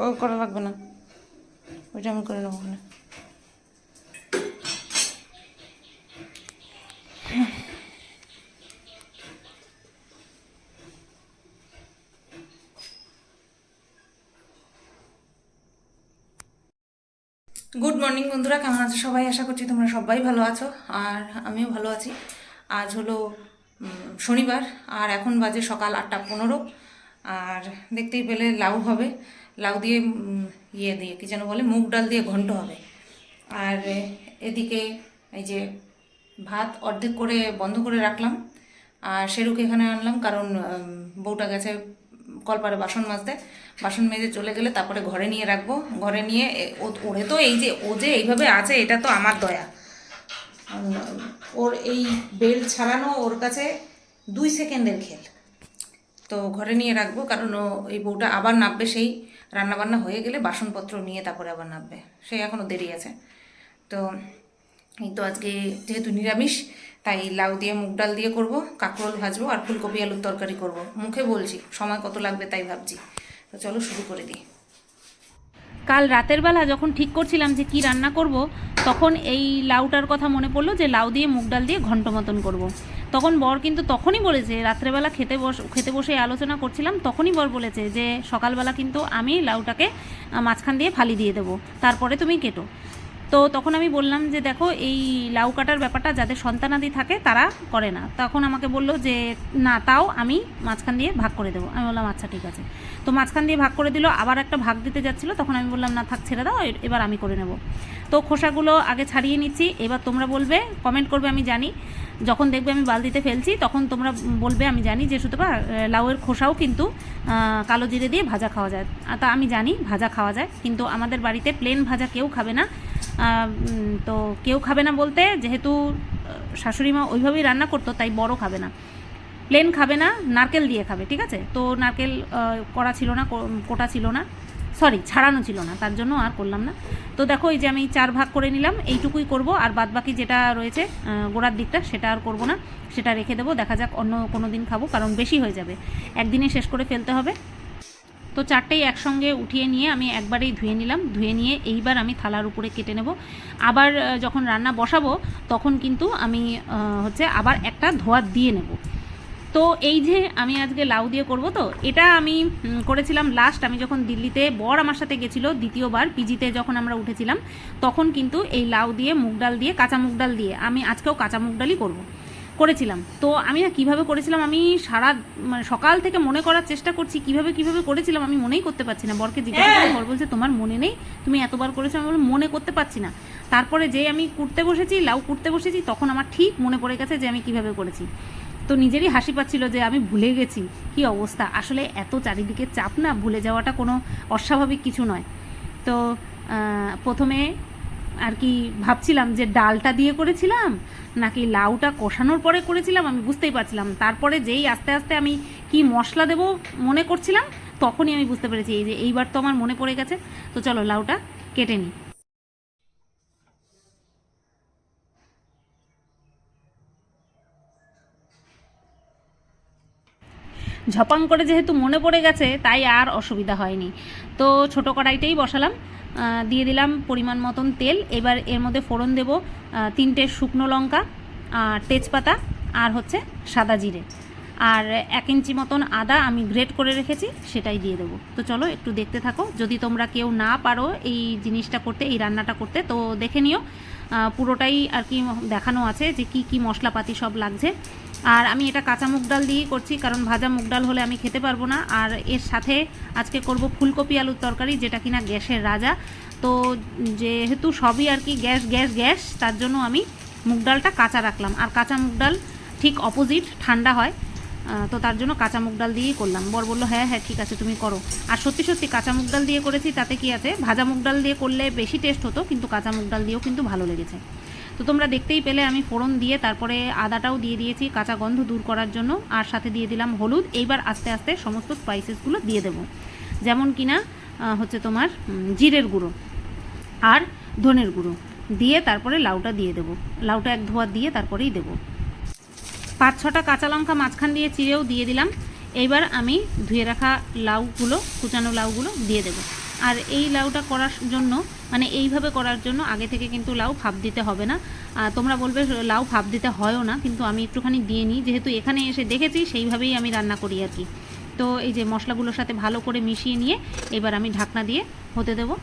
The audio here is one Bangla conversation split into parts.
ও করা লাগবে না। ওইটা আমি করে নেব গুড মর্নিং বন্ধুরা, কেমন আছো সবাই? আশা করছি তোমরা সবাই ভালো আছো, আর আমিও ভালো আছি। আজ হলো শনিবার, আর এখন বাজে সকাল আটটা পনেরো, আর দেখতেই পেলে লাউ হবে। লাউ দিয়ে ইয়ে দিয়ে, কী যেন বলে, মুগ ডাল দিয়ে ঘন্ট হবে। আর এদিকে এই যে ভাত অর্ধেক করে বন্ধ করে রাখলাম, আর সেরুকে এখানে আনলাম কারণ বউটা গেছে কলপারে বাসন মাজতে। বাসন মেজে চলে গেলে তারপরে ঘরে নিয়ে রাখব। ঘরে নিয়ে ওরে তো এই যে, ও যে এইভাবে আছে, এটা তো আমার দয়া। ওর এই বেল্ট ছাড়ানো ওর কাছে দুই সেকেন্ডের খেল। তো ঘরে নিয়ে রাখব কারণ ও, এই বউটা আবার নামবে সেই রান্নাবান্না হয়ে গেলে বাসনপত্র নিয়ে তারপরে আবার নামবে। সে এখনও দেরি আছে। তো এই তো আজকে যেহেতু নিরামিষ, তাই লাউ দিয়ে মুগ ডাল দিয়ে করব, কাঁকরোল ভাজবো আর ফুলকপি, আলুর তরকারি করব। মুখে বলছি, সময় কত লাগবে তাই ভাবছি। তো চলো শুরু করে দিই। কাল রাতের বেলা যখন ঠিক করছিলাম যে কি রান্না করব, তখন এই লাউটার কথা মনে পড়ল যে লাউ দিয়ে মুগ ডাল দিয়ে ঘন্ট মতন করব। তখন বর কিন্তু তখনই বলেছে, রাত্রেবেলা খেতে বস, খেতে বসে আলোচনা করছিলাম, তখনই বর বলেছে যে, সকালবেলা কিন্তু আমি লাউটাকে মাঝখান দিয়ে ফালি দিয়ে দেবো, তারপরে তুমি কেটো। তো তখন আমি বললাম যে, দেখো, এই লাউ কাটার ব্যাপারটা যাদের সন্তানাদি থাকে, তারা করে না। তখন আমাকে বলল যে, না, তাও আমি মাঝখান দিয়ে ভাগ করে দেবো। আমি বললাম আচ্ছা ঠিক আছে। তো মাঝখান দিয়ে ভাগ করে দিল, আবার একটা ভাগ দিতে যাচ্ছিল। তখন আমি বললাম, না, থাক, ছেড়ে দাও এবার আমি করে নেব। তো খোসাগুলো আগে ছাড়িয়ে নিচ্ছি। এবার তোমরা বলবে কমেন্ট করবে, আমি জানি। যখন দেখবে আমি বালতিতে ফেলছি, তখন তোমরা বলবে, আমি জানি যে বা লাউয়ের খোসাও কিন্তু কালো জিরে দিয়ে ভাজা খাওয়া যায়। তা আমি জানি, ভাজা খাওয়া যায়। কিন্তু আমাদের বাড়িতে প্লেন ভাজা কেউ খাবে না। তো কেউ খাবে না বলতে, যেহেতু শাশুড়ি মা ওইভাবেই রান্না করতো, তাই বড় খাবে না। প্লেন খাবে না, নারকেল দিয়ে খাবে, ঠিক আছে? তো নারকেল করা ছিল না কোটা ছিল না সরি ছাড়ানো ছিল না, তার জন্য আর করলাম না। তো দেখো, এই যে আমি চার ভাগ করে নিলাম, এইটুকুই করব, আর বাদ বাকি যেটা রয়েছে গোড়ার দিকটা, সেটা আর করব না, সেটা রেখে দেবো, দেখা যাক অন্য কোনো দিন খাব, কারণ বেশি হয়ে যাবে। একদিনে শেষ করে ফেলতে হবে। তো চারটেই একসঙ্গে উঠিয়ে নিয়ে আমি একবারেই ধুয়ে নিলাম। ধুয়ে নিয়ে এইবার আমি থালার উপরে কেটে নেব। আবার যখন রান্না বসাবো, তখন কিন্তু আমি হচ্ছে আবার একটা ধোয়া দিয়ে নেব। তো এই যে আমি আজকে লাউ দিয়ে করব তো, এটা আমি করেছিলাম লাস্ট আমি যখন দিল্লিতে বর আমার সাথে গেছিল দ্বিতীয়বার, পিজিতে যখন আমরা উঠেছিলাম, তখন কিন্তু এই লাউ দিয়ে মুগ ডাল দিয়ে কাঁচা মুগ ডাল দিয়ে, আমি আজকেও কাঁচা মুগ ডালই করব। করেছিলাম। তো আমি না কীভাবে করেছিলাম আমি সারা মানে সকাল থেকে মনে করার চেষ্টা করছি কীভাবে কীভাবে করেছিলাম আমি মনেই করতে পারছি না। বরকে জিজ্ঞাসা করে বর বলছে তোমার মনে নেই? তুমি এতবার করেছ? আমি বললাম মনে করতে পারছি না। তারপরে যে আমি কুটতে বসেছি লাউ কুটতে বসেছি তখন আমার ঠিক মনে পড়ে গেছে যে আমি কীভাবে করেছি। তো নিজেরই হাসি পাচ্ছিল যে আমি ভুলে গেছি। কি অবস্থা? আসলে এত চারিদিকে চাপ না ভুলে যাওয়াটা কোনো অস্বাভাবিক কিছু নয়। তো প্রথমে আর কি ভাবছিলাম যে ডালটা দিয়ে করেছিলাম নাকি লাউটা কষানোর পরে করেছিলাম, আমি বুঝতেই পারছিলাম তারপরে যেই আস্তে আস্তে আমি কি মশলা দেবো মনে করছিলাম, তখনই আমি বুঝতে পেরেছি, এই যে এইবার তো আমার মনে পড়ে গেছে। তো চলো লাউটা কেটে নিই। ঝপাং করে যেহেতু মনে পড়ে গেছে, তাই আর অসুবিধা হয়নি। তো ছোটো কড়াইতেই বসালাম। দিয়ে দিলাম পরিমাণ মতন তেল। এবার এর মধ্যে ফোড়ন দেব তিনটে শুকনো লঙ্কা আর তেজপাতা আর হচ্ছে সাদা জিরে। আর এক ইঞ্চি মতন আদা আমি গ্রেট করে রেখেছি, সেটাই দিয়ে দেবো। তো চলো একটু দেখতে থাকো। যদি তোমরা কেউ না পারো এই জিনিসটা করতে, এই রান্নাটা করতে, তো দেখে নিও। পুরোটাই আর কি দেখানো আছে যে কি কি মশলাপাতি সব লাগছে। আর আমি এটা কাঁচা মুগ ডাল দিয়েই করছি, কারণ ভাজা মুগ ডাল হলে আমি খেতে পারব না। আর এর সাথে আজকে করব ফুলকপি আলুর তরকারি, যেটা কিনা গ্যাসের রাজা। তো যেহেতু সবই আর কি গ্যাস গ্যাস গ্যাস, তার জন্য আমি মুগ ডালটা কাঁচা রাখলাম। আর কাঁচা মুগ ডাল ঠিক অপোজিট ঠান্ডা হয়। তো তার জন্য কাঁচা মুগ ডাল দিয়েই করলাম। বর বলল হ্যাঁ হ্যাঁ ঠিক আছে, তুমি করো। আর সত্যি সত্যি কাঁচা মুগ ডাল দিয়ে করেছি, তাতে কি আছে? ভাজা মুগ ডাল দিয়ে করলে বেশি টেস্ট হতো, কিন্তু কাঁচা মুগ ডাল দিয়েও কিন্তু ভালো লেগেছে। তো তোমরা দেখতেই পেলে আমি ফোড়ন দিয়ে তারপরে আদাটাও দিয়ে দিয়েছি কাঁচা গন্ধ দূর করার জন্য। আর সাথে দিয়ে দিলাম হলুদ। এইবার আস্তে আস্তে সমস্ত স্পাইসেসগুলো দিয়ে দেবো। যেমন কিনা আহ, হচ্ছে তোমার জিরের গুঁড়ো আর ধনের গুঁড়ো দিয়ে তারপরে লাউটা দিয়ে দেবো। লাউটা এক ধোয়া দিয়ে তারপরেই দেবো। পাঁচ ছটা কাঁচা লঙ্কা মাঝখান দিয়ে চিড়েও দিয়ে দিলাম। এইবার আমি ধুয়ে রাখা লাউগুলো কুচানো লাউগুলো দিয়ে দেবো। আর এই লাউটা করার জন্য মানে এইভাবে করার জন্য আগে থেকে কিন্তু লাউ ভাপ দিতে হবে না। তোমরা বলবে লাউ ভাপ দিতে হয়ও না, কিন্তু আমি একটুখানি দিয়ে নিই। যেহেতু এখানে এসে দেখেছি, সেইভাবেই আমি রান্না করি আর কি। তো এই যে মশলাগুলোর সাথে ভালো করে মিশিয়ে নিয়ে এবার আমি ঢাকনা দিয়ে হতে দেবো।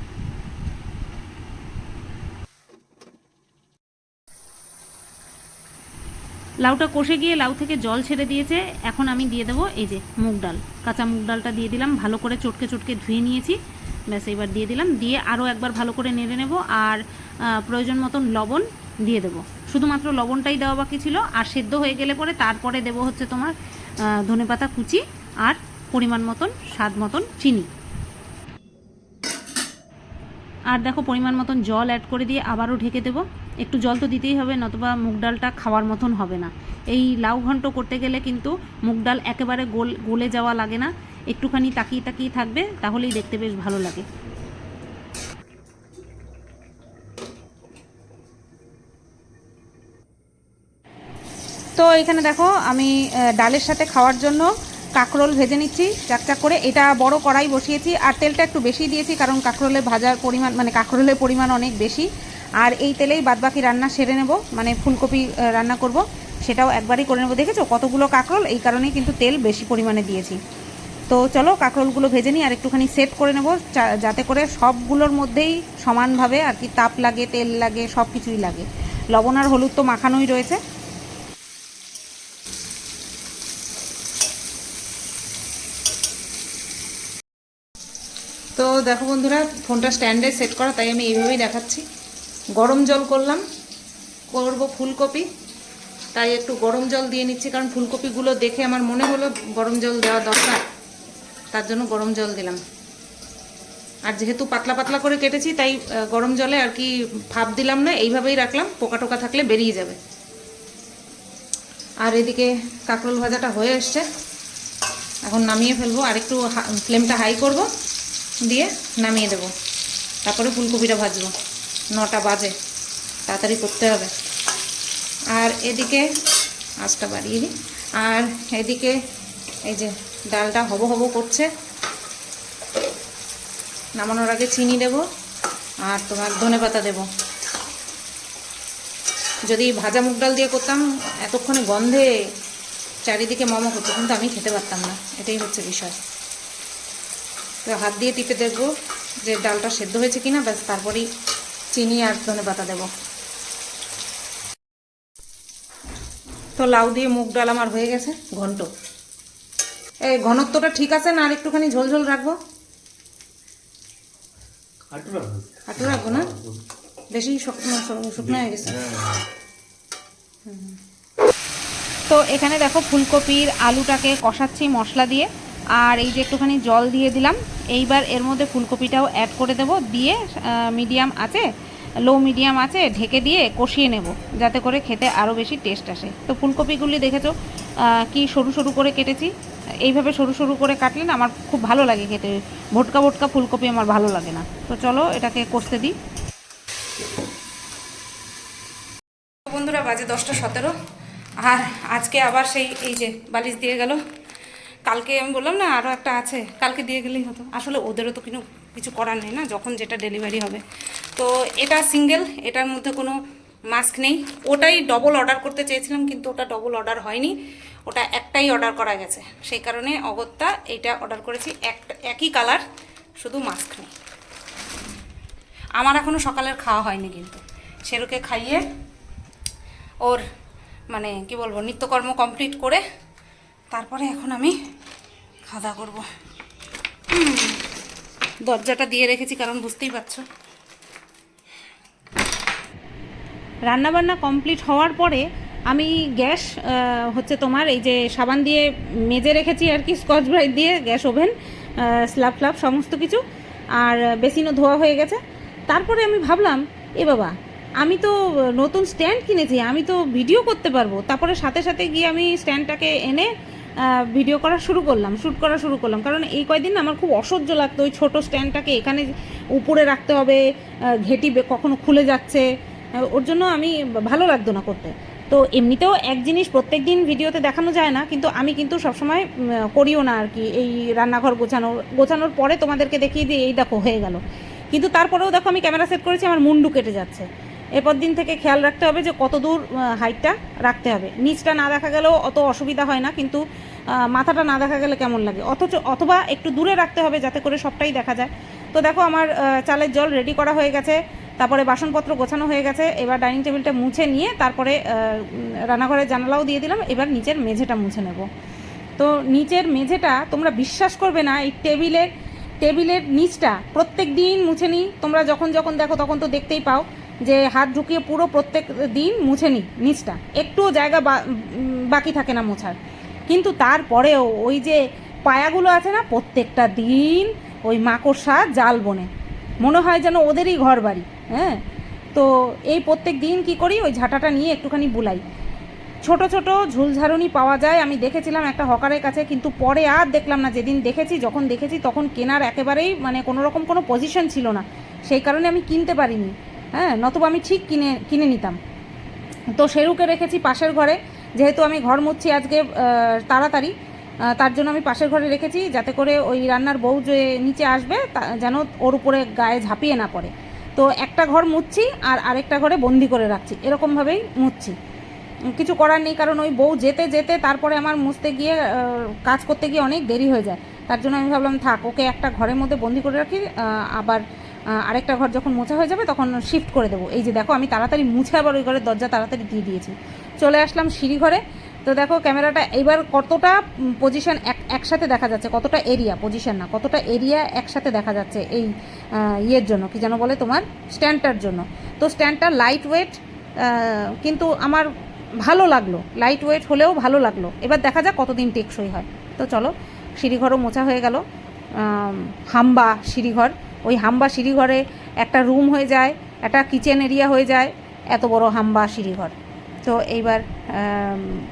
লাউটা কষে গিয়ে লাউ থেকে জল ছেড়ে দিয়েছে। এখন আমি দিয়ে দেবো এই যে মুগ ডাল। কাঁচা মুগ ডালটা দিয়ে দিলাম, ভালো করে চটকে চটকে ধুয়ে নিয়েছি। ব্যাস এবার দিয়ে দিলাম। দিয়ে আরও একবার ভালো করে নেড়ে নেব আর প্রয়োজন মতন লবণ দিয়ে দেবো। শুধুমাত্র লবণটাই দেওয়া বাকি ছিল। আর সেদ্ধ হয়ে গেলে পরে তারপরে দেবো হচ্ছে তোমার ধনেপাতা কুচি আর পরিমাণ মতন, স্বাদ মতন চিনি। আর দেখো পরিমাণ মতন জল অ্যাড করে দিয়ে আবারও ঢেকে দেবো। একটু জল তো দিতেই হবে, নতুবা মুগ ডালটা খাওয়ার মতন হবে না। এই লাউ ঘন্ট করতে গেলে কিন্তু মুগ ডাল একেবারে গোল, গলে যাওয়া লাগে না। একটুখানি তাকিয়ে তাকিয়ে থাকবে, তাহলেই দেখতে বেশ ভালো লাগে। তো এখানে দেখো, আমি ডালের সাথে খাওয়ার জন্য কাঁকরোল ভেজে নিচ্ছি, চাকচাক করে। এটা বড় কড়াই বসিয়েছি, আর তেলটা একটু বেশি দিয়েছি, কারণ কাঁকরোলে ভাজার পরিমাণ মানে কাঁকরোলের পরিমাণ অনেক বেশি। আর এই তেলেই বাদবাকি রান্না সেরে নেব মানে ফুলকপি রান্না করব, সেটাও একবারই করে নেব। দেখেছ কতগুলো কাঁকরোল? এই কারণেই কিন্তু তেল বেশি পরিমাণে দিয়েছি। তো চলো কাঁকরোলগুলো ভেজে নিই আর একটুখানি সেট করে নেব যাতে করে সবগুলোর মধ্যেই সমানভাবে আর কি তাপ লাগে, তেল লাগে সব কিছুই লাগে। লবণ আর হলুদ তো মাখানোই রয়েছে। তো দেখো বন্ধুরা, ফোনটা স্ট্যান্ডে সেট করা, তাই আমি এইভাবেই দেখাচ্ছি। গরম জল করলাম, করব ফুলকপি। তাই একটু গরম জল দিয়ে নিচ্ছি, কারণ ফুলকপিগুলো দেখে আমার মনে হলো গরম জল দেওয়া দরকার। তার জন্য গরম জল দিলাম। আর যেহেতু পাতলা পাতলা করে কেটেছি, তাই গরম জলে আর কি ভাপ দিলাম না, এইভাবেই রাখলাম, পোকা টোকা থাকলে বেরিয়ে যাবে। আর এদিকে কাঁকরোল ভাজাটা হয়ে এসছে। এখন নামিয়ে ফেলব, আর একটু ফ্লেমটা হাই করব, দিয়ে নামিয়ে দেব। তারপরে ফুলকপিটা ভাজবো। নটা বাজে, তাড়াতাড়ি করতে হবে। আর এদিকে, আঁচটা বাড়িয়ে দিই। আর এদিকে এই যে ডালটা হব হব করছে। নামানোর আগে চিনি দেব আর তোমার ধনে পাতা দেবো। যদি ভাজা মুগ ডাল দিয়ে করতাম, এতক্ষণে গন্ধে চারিদিকে মমো করতো কিন্তু আমি খেতে পারতাম না। এটাই হচ্ছে বিষয়। তো হাত দিয়ে টিপে দেখব যে ডালটা সেদ্ধ হয়েছে কিনা, ব্যাস তারপরেই চিনি আর ধনে পাতা দেবো। তো লাউ দিয়ে মুগ ডাল আমার হয়ে গেছে, ঘন্ট। এই ঘনত্বটা ঠিক আছে না? আর একটুখানি ঝোল ঝোল রাখব? হাঁটু রাখব। না? বেশি শুকনো শুকনো হয়ে গেছে। তো এখানে দেখো ফুলকপির আলুটাকে কষাচ্ছি মশলা দিয়ে। আর এই যে একটুখানি জল দিয়ে দিলাম। এইবার এর মধ্যে ফুলকপিটাও অ্যাড করে দেব। দিয়ে মিডিয়াম আছে লো মিডিয়াম আছে ঢেকে দিয়ে কষিয়ে নেব। যাতে করে খেতে আরও বেশি টেস্ট আসে। তো ফুলকপিগুলি দেখেছ কি সরু সরু করে কেটেছি। এইভাবে সরু সরু করে কাটলে না আমার খুব ভালো লাগে খেতে। ভোটকা ভোটকা ফুলকপি আমার ভালো লাগে না। তো চলো এটাকে কষতে দিই। বন্ধুরা, বাজে দশটা সতেরো। আর আজকে আবার সেই, এই যে বালিশ দিয়ে গেল। কালকে আমি বললাম না আরও একটা আছে। কালকে দিয়ে গেলেই হতো। আসলে ওদেরও তো কোনো কিছু করার নেই না, যখন যেটা ডেলিভারি হবে। তো এটা সিঙ্গেল এটার মধ্যে কোনো মাস্ক নেই। ওটাই ডবল অর্ডার করতে চেয়েছিলাম, কিন্তু ওটা ডবল অর্ডার হয়নি। ওটা একটাই অর্ডার করা গেছে। সেই কারণে অগত্যা এইটা অর্ডার করেছি। একটা, একই কালার শুধু মাস্ক নেই। আমার এখনও সকালের খাওয়া হয়নি কিন্তু। সেরুকে খাইয়ে ওর মানে কি বলব, নিত্যকর্ম কমপ্লিট করে তারপরে এখন আমি খাওয়া দাওয়া করব। দরজাটা দিয়ে রেখেছি কারণ বুঝতেই পারছ। রান্নাবান্না কমপ্লিট হওয়ার পরে আমি গ্যাস হচ্ছে তোমার এই যে সাবান দিয়ে মেজে রেখেছি আর কি, স্কচ ব্রাইট দিয়ে, গ্যাস ওভেন স্ল্যাব ফ্ল্যাব সমস্ত কিছু, আর বেসিনও ধোয়া হয়ে গেছে। তারপরে আমি ভাবলাম, এ বাবা, আমি তো নতুন স্ট্যান্ড কিনেছি, আমি তো ভিডিও করতে পারব। তারপরে সাথে সাথে গিয়ে আমি স্ট্যান্ডটাকে এনে ভিডিও করা শুরু করলাম শ্যুট করা শুরু করলাম। কারণ এই কয়দিন আমার খুব অসহ্য লাগতো, ওই ছোটো স্ট্যান্ডটাকে এখানে উপরে রাখতে হবে ঘেঁটি কখনো খুলে যাচ্ছে। ওর জন্য আমি ভালো লাগতো না করতে। তো এমনিতেও এক জিনিস প্রত্যেক দিন ভিডিওতে দেখানো যায় না, কিন্তু আমি কিন্তু সবসময় করিও না আর কি। এই রান্নাঘর গোছানো, গোছানোর পরে তোমাদেরকে দেখিয়ে দিই, এই দেখো, হয়ে গেল। কিন্তু তারপরেও দেখো, আমি ক্যামেরা সেট করেছি, আমার মুন্ডু কেটে যাচ্ছে। এরপর দিন থেকে খেয়াল রাখতে হবে যে কত দূর হাইটটা রাখতে হবে। নিচটা না দেখা গেলেও অত অসুবিধা হয় না, কিন্তু মাথাটা না দেখা গেলে কেমন লাগে? অথচ, অথবা একটু দূরে রাখতে হবে যাতে করে সবটাই দেখা যায়। তো দেখো, আমার চালের জল রেডি করা হয়ে গেছে। তারপরে বাসনপত্র গোছানো হয়ে গেছে, এবার ডাইনিং টেবিলটা মুছে নিয়ে তারপরে রান্নাঘরের জানালাও দিয়ে দিলাম, এবার নিচের মেঝেটা মুছে নেব। তো নিচের মেঝেটা তোমরা বিশ্বাস করবে না, এই টেবিলের টেবিলের নিচটা প্রত্যেক দিন মুছে নিই। তোমরা যখন যখন দেখো তখন তো দেখতেই পাও যে হাত ঢুকিয়ে পুরো প্রত্যেক দিন মুছে নিই নিচটা। একটুও জায়গা বাকি থাকে না মোছার। কিন্তু তারপরেও ওই যে পায়াগুলো আছে না, প্রত্যেকটা দিন ওই মাকড়সা জাল বনে। মনে হয় যেন ওদেরই ঘর বাড়ি হ্যাঁ? তো এই প্রত্যেক দিন কি করি? ওই ঝাঁটাটা নিয়ে একটুখানি বুলাই। ছোট ছোট ঝুলঝাড়ুনি পাওয়া যায়। আমি দেখেছিলাম একটা হকারের কাছে, কিন্তু পরে আর দেখলাম না। যেদিন দেখেছি, যখন দেখেছি, তখন কেনার একেবারেই মানে কোনো রকম কোনো পজিশন ছিল না। সেই কারণে আমি কিনতে পারিনি। হ্যাঁ নতুবা আমি ঠিক কিনে কিনে নিতাম। তো সেরুকে রেখেছি পাশের ঘরে। যেহেতু আমি ঘর মুছছি আজকে তাড়াতাড়ি তার জন্য আমি পাশের ঘরে রেখেছি, যাতে করে ওই রান্নার বউ যে নিচে আসবে যেন ওর উপরে গায়ে ঝাঁপিয়ে না পড়ে। তো একটা ঘর মুছছি আর আরেকটা ঘরে বন্দি করে রাখছি। এরকমভাবেই উম, কিছু করার নেই কারণ ওই বউ যেতে যেতে তারপরে আমার মুছতে গিয়ে কাজ করতে গিয়ে অনেক দেরি হয়ে যায়। তার জন্য আমি ভাবলাম থাক ওকে একটা ঘরের মধ্যে বন্দি করে রাখি আবার আরেকটা ঘর যখন মোছা হয়ে যাবে তখন শিফট করে দেবো। এই যে দেখো আমি তাড়াতাড়ি মুছে আবার ওই ঘরের দরজা তাড়াতাড়ি দিয়ে দিয়েছি। চলে আসলাম সিঁড়ি ঘরে তো দেখো ক্যামেরাটা এবার কতটা পজিশন এক, একসাথে দেখা যাচ্ছে, কতটা এরিয়া পজিশন না, কতটা এরিয়া একসাথে দেখা যাচ্ছে এই ইয়ের জন্য, কি যেন বলে তোমার স্ট্যান্ডটার জন্য। তো স্ট্যান্ডটা লাইট ওয়েট কিন্তু আমার ভালো লাগল লাইট ওয়েট হলেও ভালো লাগল। এবার দেখা যাক কতদিন টেকসই হয়। তো চলো, সিঁড়িঘরও মোছা হয়ে গেল। হাম্বা সিঁড়িঘর। ওই হাম্বা সিঁড়িঘরে একটা রুম হয়ে যায়, একটা কিচেন এরিয়া হয়ে যায়, এত বড় হাম্বা সিঁড়িঘর। তো এইবার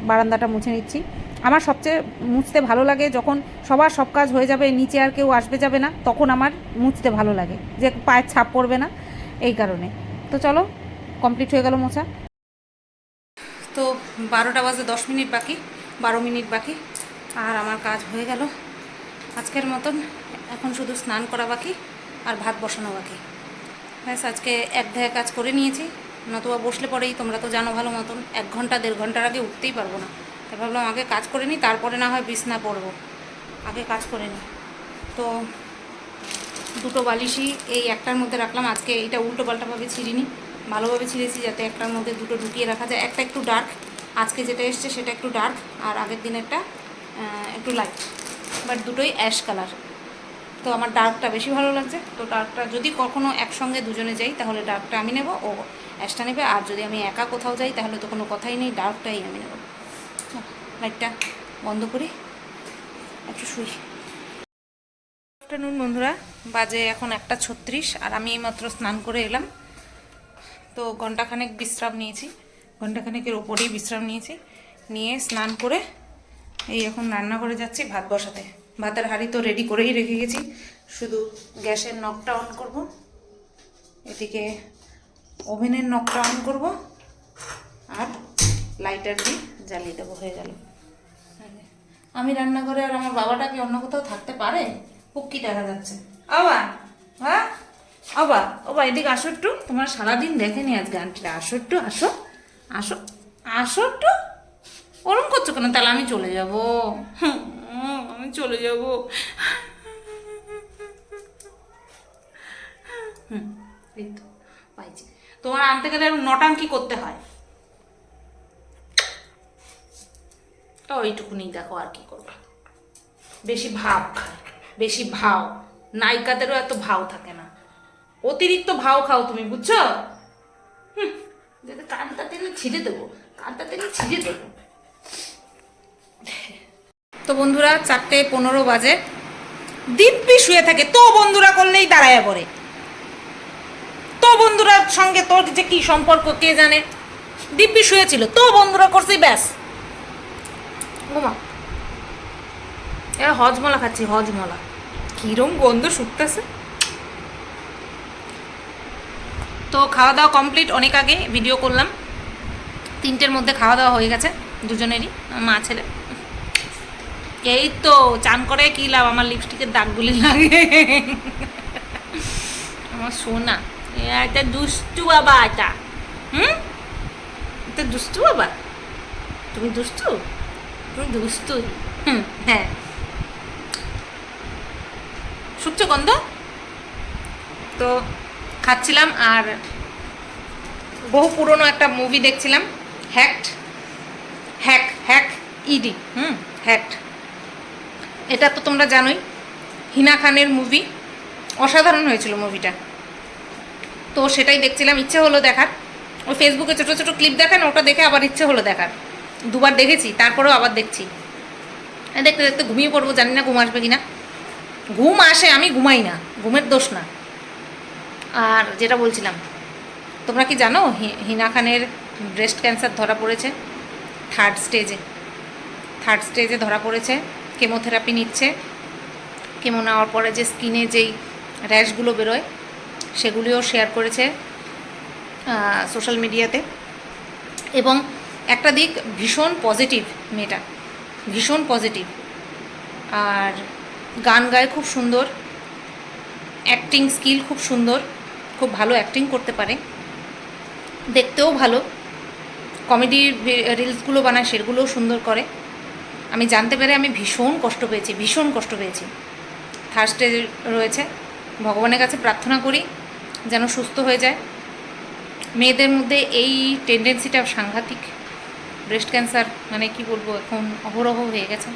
বারান্দাটা মুছে নিচ্ছি। আমার সবচেয়ে মুছতে ভালো লাগে যখন সবার সব কাজ হয়ে যাবে, নিচে আর কেউ আসবে যাবে না, তখন আমার মুছতে ভালো লাগে। যে পায়ের ছাপ পড়বে না, এই কারণে। তো চলো কমপ্লিট হয়ে গেল মোছা। তো বারোটা বাজে দশ মিনিট বাকি, বারো মিনিট বাকি, আর আমার কাজ হয়ে গেল। আজকের মতন, এখন শুধু স্নান করা বাকি, আর ভাত বসানো বাকি। ব্যাস, আজকে এক ধায়ে কাজ করে নিয়েছি। নতুবা বসলে পরেই তোমরা তো জানো ভালো মতন, এক ঘণ্টা, দেড় ঘণ্টার আগে উঠতেই পারব না। তাই ভাবলাম আগে কাজ করে নিই, তারপরে না হয় বিছনা পড়ব আগে কাজ করে নিই। তো দুটো বালিশই এই একটার মধ্যে রাখলাম। আজকে এইটা উল্টো পাল্টাভাবে ছিঁড়িনি। ভালোভাবে ছিঁড়েছি যাতে একটার মধ্যে দুটো ঢুকিয়ে রাখা যায়। একটা একটু ডার্ক আজকে যেটা এসছে সেটা একটু ডার্ক আর আগের দিনেরটা একটু লাইট বাট দুটোই অ্যাশ কালার তো আমার ডার্কটা বেশি ভালো লাগছে। তো ডার্কটা যদি কখনও একসঙ্গে দুজনে যাই, তাহলে ডার্কটা আমি নেব, ও অ্যাশটা নেবে, আর যদি আমি একা কোথাও যাই, তাহলে তো কোনো কথাই নেই, ডার্কটাই আমি নেব। লাইটটা বন্ধ করি, একটু শুই। আফটারনুন বন্ধুরা, বাজে এখন একটা ছত্রিশ, আর আমি এইমাত্র স্নান করে এলাম। তো ঘন্টাখানেক বিশ্রাম নিয়েছি ঘন্টাখানেকের ওপরেই বিশ্রাম নিয়েছি, নিয়ে স্নান করে এই এখন রান্নাঘরে যাচ্ছি, ভাত বসাতে। ভাতের হাঁড়ি তো রেডি করেই রেখে গেছি, শুধু গ্যাসের নখটা অন করব। এদিকে ওভেনের নখটা অন করব আর লাইটার দিয়ে জ্বালিয়ে দেবো, হয়ে গেল। আমি রান্নাঘরে আর আমার বাবাটা কি অন্য কোথাও থাকতে পারে? পুক্কি দেখা যাচ্ছে। আবা হ্যাঁ? আবা ওবা এদিকে আসো একটু। তোমার সারাদিন দেখেনি আজকে আন্টিরা। আসো একটু, আসো। আসো আসো একটু। ওরম করছ কেন? তাহলে আমি চলে যাব। আমি চলে যাব। হুম, এই তো, পাইছি। তোমার আনতে গেলে নটাঙ্কি করতে হয়। তো ওইটুকুনি দেখো আর কি করবে। বেশি ভাব বেশি ভাও। নায়িকাদেরও এত ভাও থাকে না। অতিরিক্ত ভাও খাও তুমি, বুঝছ? কানটা টেনে ছিঁড়ে দেবো, কানটা টেনে ছিঁড়ে দেবো। তো বন্ধুরা, চারটে পনেরো বাজে। দিব্যি শুয়ে থাকে, তো বন্ধুরা করলেই দাঁড়ায় পড়ে। তো বন্ধুরার সঙ্গে তোর যে কি সম্পর্ক, কে জানে? দিব্যি শুয়েছিল তো বন্ধুরা করছি, ব্যাস। ঘুমা। এ, হজমলা খাচ্ছি, হজমলা। কিরম গন্ধ শুকতেছে। তো খাওয়া দাওয়া কমপ্লিট অনেক আগে ভিডিও করলাম। তিনটের মধ্যে খাওয়া দাওয়া হয়ে গেছে, দুজনেরই, মা, ছেলে। এই তো, চান করে কি লাভ? আমার লিপস্টিকের দাগগুলি লাগে। আমার সোনা। এটা দুষ্টু বাবা এটা। হুম? এটা দুষ্টু বাবা? তুমি দুষ্টু? তুমি দুষ্টু? হ্যাঁ। শুকছো গন্ধ তো খাচ্ছিলাম আর বহু পুরনো একটা মুভি দেখছিলাম। হ্যাক্ট হ্যাক হ্যাক ইডি হুম হ্যাক্ট এটা তো তোমরা জানোই। হিনা খানের মুভি অসাধারণ হয়েছিল মুভিটা তো সেটাই দেখছিলাম, ইচ্ছে হলো দেখার। ওই ফেসবুকে ছোটো ছোটো ক্লিপ দেখেন, ওটা দেখে আবার ইচ্ছে হলো দেখার। দুবার দেখেছি, তারপরেও আবার দেখছি। দেখতে দেখতে ঘুমিয়ে পড়ব, জানি না ঘুম আসবে কি না ঘুম আসে, আমি ঘুমাই না, ঘুমের দোষ না। আর যেটা বলছিলাম, তোমরা কি জানো হিনা খানের ব্রেস্ট ক্যান্সার ধরা পড়েছে থার্ড স্টেজে থার্ড স্টেজে ধরা পড়েছে কেমোথেরাপি নিচ্ছে। কেমো নেওয়ার পরে যে স্কিনে যেই র্যাশগুলো বেরোয় সেগুলিও শেয়ার করেছে সোশ্যাল মিডিয়াতে এবং একটা দিক ভীষণ পজিটিভ মেয়েটা, ভীষণ পজিটিভ আর গান গায় খুব সুন্দর অ্যাক্টিং স্কিল খুব সুন্দর, খুব ভালো অ্যাক্টিং করতে পারে, দেখতেও ভালো। কমেডি রিলসগুলো বানায়, সেগুলোও সুন্দর করে। আমি জানতে পেরে আমি ভীষণ কষ্ট পেয়েছি, ভীষণ কষ্ট পেয়েছি। থার্সডে রয়েছে, ভগবানের কাছে প্রার্থনা করি যেন সুস্থ হয়ে যায়। মেয়েদের মধ্যে এই টেন্ডেন্সিটা সাংঘাতিক। ব্রেস্ট ক্যান্সার মানে কি বলব, এখন অহরহ হয়ে গেছে।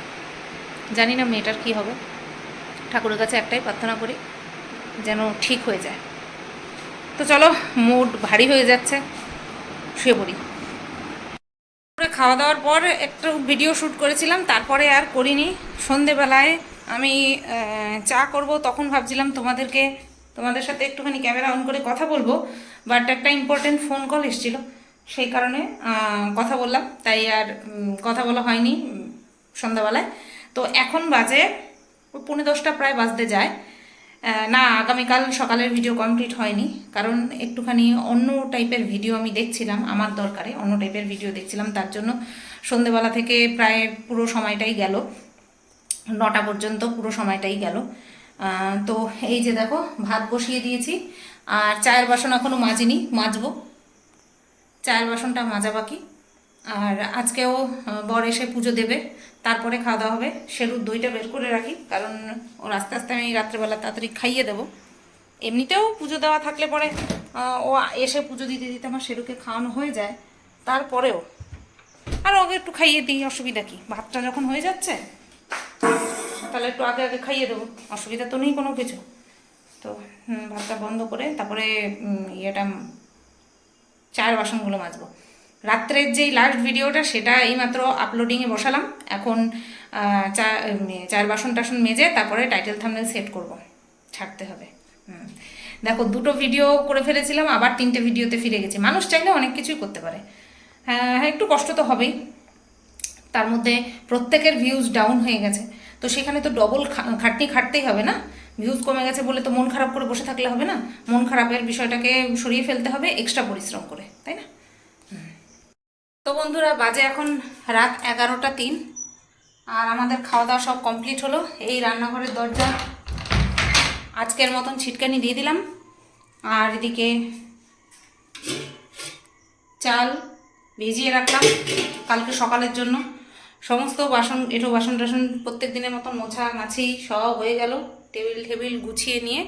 জানি না মেয়েটার কী হবে। ঠাকুরের কাছে একটাই প্রার্থনা করি, যেন ঠিক হয়ে যায়। তো চলো মুড ভারী হয়ে যাচ্ছে, শুয়ে পড়ি। খাওয়া দাওয়ার পর একটু ভিডিও শ্যুট করেছিলাম, তারপরে আর করিনি। সন্ধেবেলায় আমি চা করব, তখন ভাবছিলাম তোমাদেরকে তোমাদের সাথে একটুখানি ক্যামেরা অন করে কথা বলব বাট একটা ইম্পর্টেন্ট ফোন কল এসেছিল। সেই কারণে কথা বললাম। তাই আর কথা বলা হয়নি সন্ধ্যাবেলায়। তো এখন বাজে, পৌনে দশটা প্রায় বাজতে যায়। না, আগামীকাল সকালের ভিডিও কমপ্লিট হয়নি। কারণ একটুখানি অন্য টাইপের ভিডিও আমি দেখছিলাম, আমার দরকারে অন্য টাইপের ভিডিও দেখছিলাম। তার জন্য সন্ধেবেলা থেকে প্রায় পুরো সময়টাই গেল। নটা পর্যন্ত পুরো সময়টাই গেল। তো এই যে দেখো, ভাত বসিয়ে দিয়েছি। আর চায়ের বাসন এখনও মাজিনি, মাজবো। চায়ের বাসনটা মাজা বাকি। আর আজকেও বর এসে পুজো দেবে। তারপরে খাওয়া দাওয়া হবে। সেরুর দইটা বের করে রাখি, কারণ ওর আস্তে আস্তে আমি রাত্রেবেলা তাড়াতাড়ি খাইয়ে দেবো। এমনিতেও পুজো দেওয়া থাকলে পরে ও এসে পুজো দিতে দিতে আমার সেরুকে খাওয়ানো হয়ে যায়। তারপরেও, আর ওকে একটু খাইয়ে দিই, অসুবিধা কি? ভাতটা যখন হয়ে যাচ্ছে তাহলে একটু আগে আগে খাইয়ে দেবো। অসুবিধা তো নেই কোনো কিছু। তো ভাতটা বন্ধ করে তারপরে ইয়েটা চায়ের বাসনগুলো মাজবো। রাত্রের যেই লাস্ট ভিডিওটা সেটা এইমাত্র আপলোডিংয়ে বসালাম। এখন চা চায়ের বাসন টাসন মেজে তারপরে টাইটেল থামনেল সেট করব। ছাড়তে হবে। দেখো, দুটো ভিডিও করে ফেলেছিলাম, আবার তিনটে ভিডিওতে ফিরে গেছি। মানুষ চাইলে অনেক কিছুই করতে পারে। হ্যাঁ হ্যাঁ একটু কষ্ট তো হবেই। তার মধ্যে প্রত্যেকের ভিউজ ডাউন হয়ে গেছে। তো সেখানে তো ডবল খাটনি খাটতেই হবে না? ভিউজ কমে গেছে বলে তো মন খারাপ করে বসে থাকলে হবে না? মন খারাপের বিষয়টাকে সরিয়ে ফেলতে হবে এক্সট্রা পরিশ্রম করে, তাই না? তো বন্ধুরা, বাজে এখন রাত এগারোটা তিন। আর আমাদের খাওয়া দাওয়া সব কমপ্লিট হলো। এই রান্নাঘরের দরজা আজকের মতন ছিটকানি দিয়ে দিলাম। আর এদিকে চাল ভিজিয়ে রাখলাম কালকে সকালের জন্য। সমস্ত বাসন এটো বাসন টাসন প্রত্যেক দিনের মতন মোছা মাছি সব হয়ে গেল। টেবিল টেবিল গুছিয়ে নিয়ে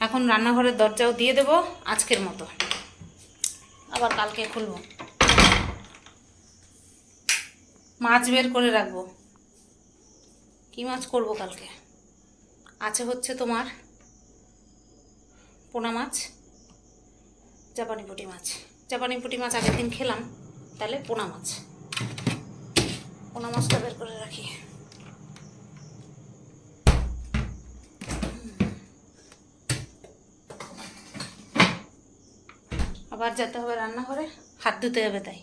এখন রান্নাঘরের দরজাও দিয়ে দেব আজকের মতো। আবার কালকে খুলবো। মাছ বের করে রাখব। কি মাছ করব কালকে? আছে হচ্ছে তোমার পোনা মাছ, জাপানি পুঁটি মাছ। জাপানি পুঁটি মাছ আগের দিন খেলাম, তাহলে পোনা মাছ। পোনা মাছটা বের করে রাখি। আবার যেতে হবে রান্নাঘরে, হাত ধুতে হবে তাই।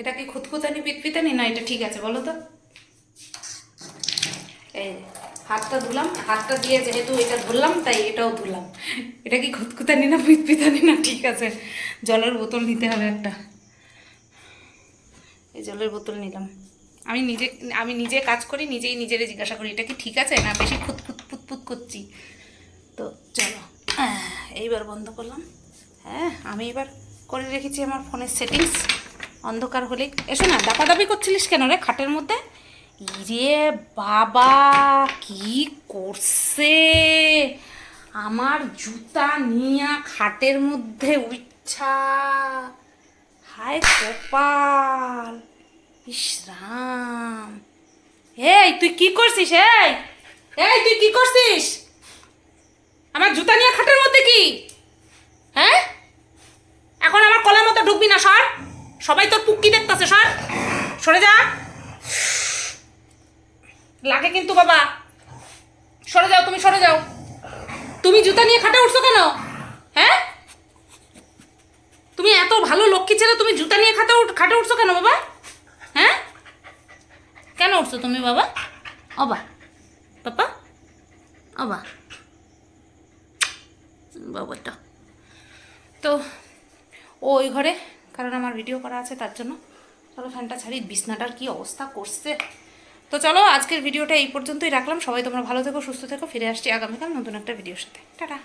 এটা কি খুঁতখুতানি পিতপিতানি না, এটা ঠিক আছে, বলো তো। এই। হাতটা ধুলাম, হাতটা দিয়ে যেহেতু এটা ধরলাম তাই এটাও ধুলাম এটা কি খুঁতখুতানি না পিতপিতানি না? ঠিক আছে, জলের বোতল নিতে হবে একটা। এই জলের বোতল নিলাম। আমি নিজে আমি নিজে কাজ করি, নিজেই নিজেরে জিজ্ঞাসা করি, এটা কি ঠিক আছে? না, বেশি খুঁতখুত পুতপুত করছি। তো চলো এইবার বন্ধ করলাম। হ্যাঁ আমি এবার করে রেখেছি আমার ফোনের সেটিংস। অন্ধকার হলে এসো না, দাপাদাপি করছিলিস কেন রে খাটের মধ্যে? ইরে বাবা, কি করছে? আমার জুতা নিয়া খাটের মধ্যে উচ্ছা হায় কপাল ইসরাম এই, তুই কি করছিস, এই? এই, তুই কি করছিস? আমার জুতা নিয়ে খাটের মধ্যে কি? হ্যাঁ? এখন আমার কলার মতো ঢুকবি না, সর। সবাই তোর পুক্কি দেখতেছে, সর। সরে যা। লাগে কিন্তু, বাবা। সরে যাও, তুমি সরে যাও। তুমি জুতা নিয়ে খাটে উঠছো কেন? হ্যাঁ? তুমি এত ভালো লক্ষ্মী ছেলে, তুমি জুতা নিয়ে খাটে খাটে উঠছো কেন, বাবা? হ্যাঁ? কেন উঠছো তুমি, বাবা? অবা। পাপা? অবা। বাবাটা তো, ও ওই ঘরে, কারণ আমার ভিডিও করা আছে তার জন্য। চলো ফ্যানটা ছাড়ি, বিছনাটার কি অবস্থা করছে? তো চলো, আজকের ভিডিওটা এই পর্যন্তই রাখলাম। সবাই তোমরা ভালো থেকো, সুস্থ থেকো। ফিরে আসছি আগামীকাল নতুন একটা ভিডিওর সাথে। টাটা।